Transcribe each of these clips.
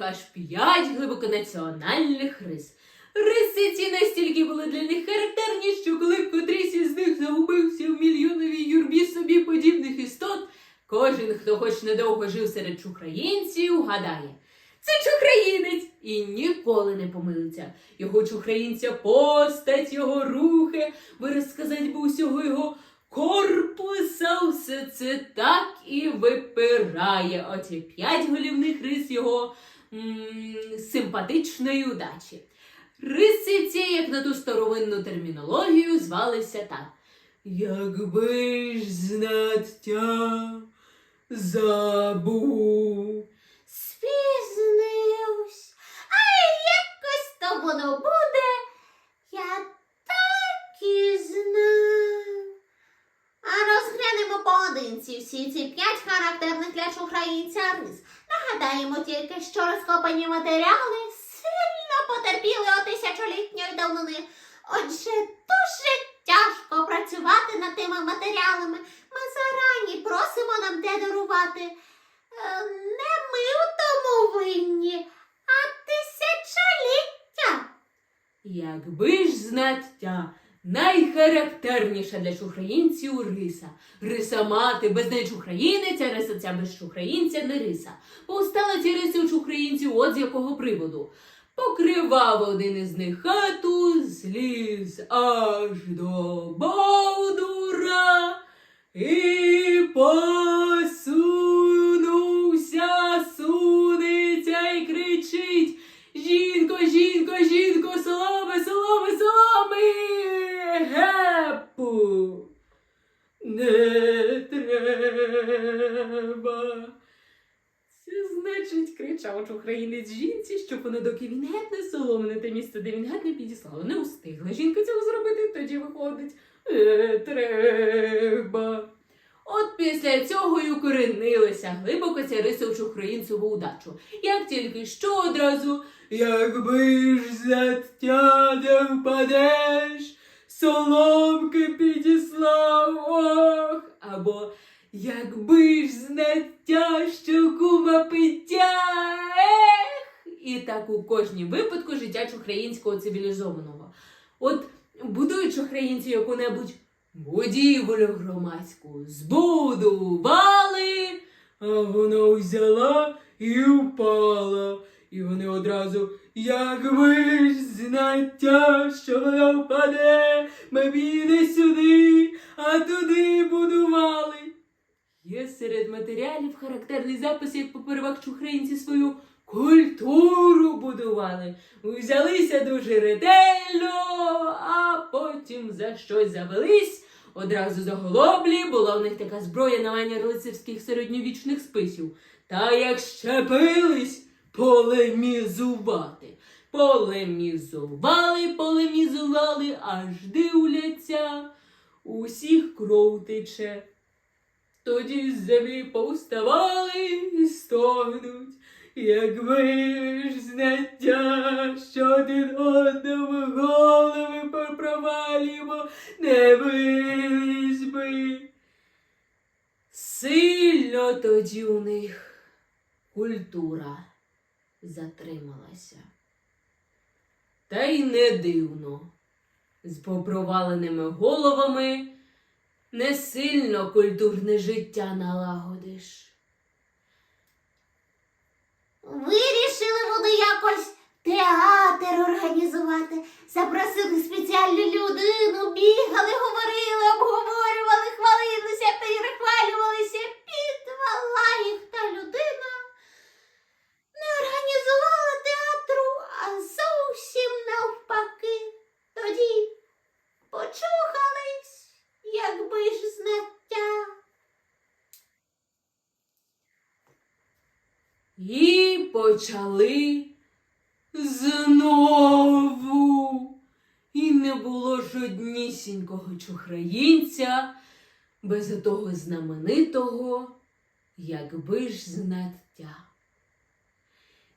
аж п'ять глибоконаціональних рис. Риси ці настільки були для них характерні, що коли котрийсь із них загубився в мільйоновій юрбі собі подібних істот, кожен, хто хоч недовго жив серед чухраїнців, гадає. Це чухраїнець і ніколи не помилиться. Його чухраїнця постать, його рухи, вираз сказать би усього його корпуса, все це так і випирає. Оці п'ять голівних рис його симпатичної удачі. Риси ці, як на ту старовинну термінологію, звалися так. Якби ж знаття забув. Спізнився. А якось то воно буде. Я так і знав. А розглянемо ці п'ять характерних для чухраїнця рис. Нагадаємо тільки, що розкопані матеріали сильно потерпіли от тисячолітньої давнини. Отже, дуже тяжко працювати над тими матеріалами. Ми зарані просимо нам те дарувати. Е, Не ми у тому винні, а тисячоліття. Якби ж знаття найхарактерніша для чухраїнців риса. Риса мати без неї чухраїнець, риса ця без чухраїнця не риса. Повстала ці риси у чухраїнців от з якого приводу. Покривав один із них хату, зліз аж до Бовдура Гепу. Не треба. Це значить, кричав чухраїнець жінці, щоб вона, доки він геть не соломи на те місце, де він геть не підіслала, не устигла жінка цього зробити, тоді виходить. Не треба. От після цього й укоренилися глибоко ця риса у чухраїнцеву удачу. Як тільки що одразу, якби ж заття не впадеш, соломки підіслав ох, або якби ж знаття, що кума пиття, ех, і так у кожній випадку життя чухраїнського цивілізованого. От будують українці яку-небудь будівлю громадську, збудували, а вона взяла і впала. І вони одразу, якби ж знаття, що вона впаде, ми не сюди, а туди будували. Є серед матеріалів характерний запис, як попервах чухринці свою культуру будували. Взялися дуже ретельно, а потім за щось завелись. Одразу за голоблі була в них така зброя на манір лицарських середньовічних списів. Та як щепились полемізувати. Полемізували, полемізували, аж дивляться, усіх кров тече. Тоді з землі повставали і стогнуть, якби ж знаття, що один одному голови попровалюємо, не бились би. Сильно тоді у них культура затрималася. Та й не дивно. З попроваленими головами не сильно культурне життя налагодиш. Вирішили вони якось театр організувати. Запросили спеціальну людину, бігали, говорили, обговорювали, хвалилися, перехвалювалися. Підвела їх та людина. Не організувала театру, а зовсім навпаки. Тоді почухались, якби ж знаття. І почали знову. І не було жоднісінького чухраїнця без того знаменитого, якби ж знаття.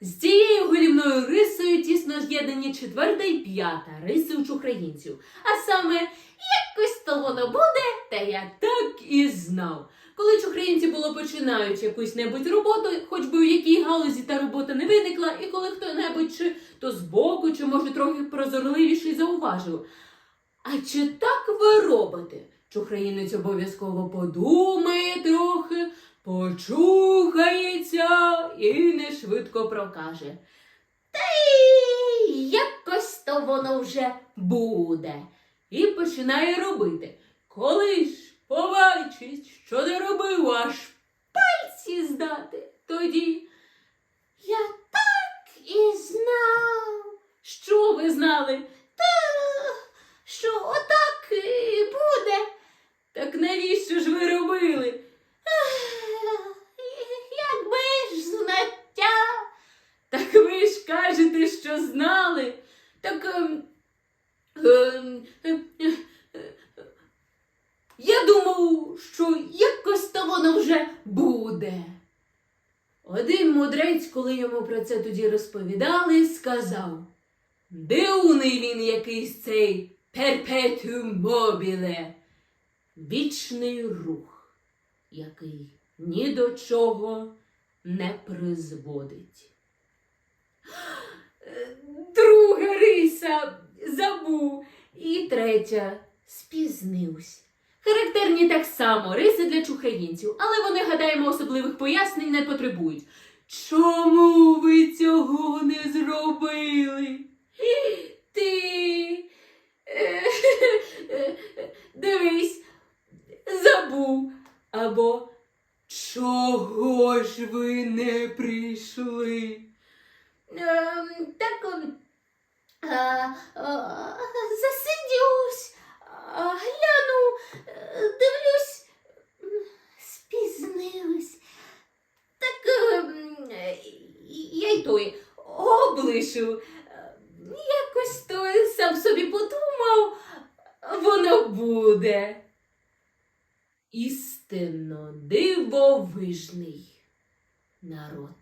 З цією голівною рисою тісно з'єднані четверта і п'ята риси у чухраїнців. А саме, якось то воно буде, та я так і знав. Коли ж українці було починають якусь небудь роботу, хоч би в якій галузі та робота не виникла, і коли хто-небудь чи то збоку, чи може трохи прозорливіший зауважив. А чи так ви робите? Чухраїнець обов'язково подумає трохи, почухається і не швидко прокаже. І якось то воно вже буде. І починає робити. Коли ж побачить, що не робив, аж пальці здати, тоді я так і знав, що ви знали? що отак і буде. Так навіщо ж ви робили? Ех, Якби ж знаття. Так ви ж кажете, що знали. Так. ем, ем, ем, е, е, я думав, що якось то воно вже буде. Один мудрець, коли йому про це тоді розповідали, сказав: Дивний він якийсь цей перпетум мобіле, вічний рух, який ні до чого не призводить. Друга риса забув. І третя спізнився. Характерні так само риси для чухаїнців, але вони, гадаємо, особливих пояснень не потребують. Чому ви цього не зробили? Ти. е, Дивись, забув. Або чого ж ви не прийшли? Ем, так ем, а, а, засидюсь, а, гляну, е, дивлюсь, м, спізнилась. Так ем, е, Я й той облишив. Е, Якось той сам собі подумав, воно буде. Істинно дивовижний народ.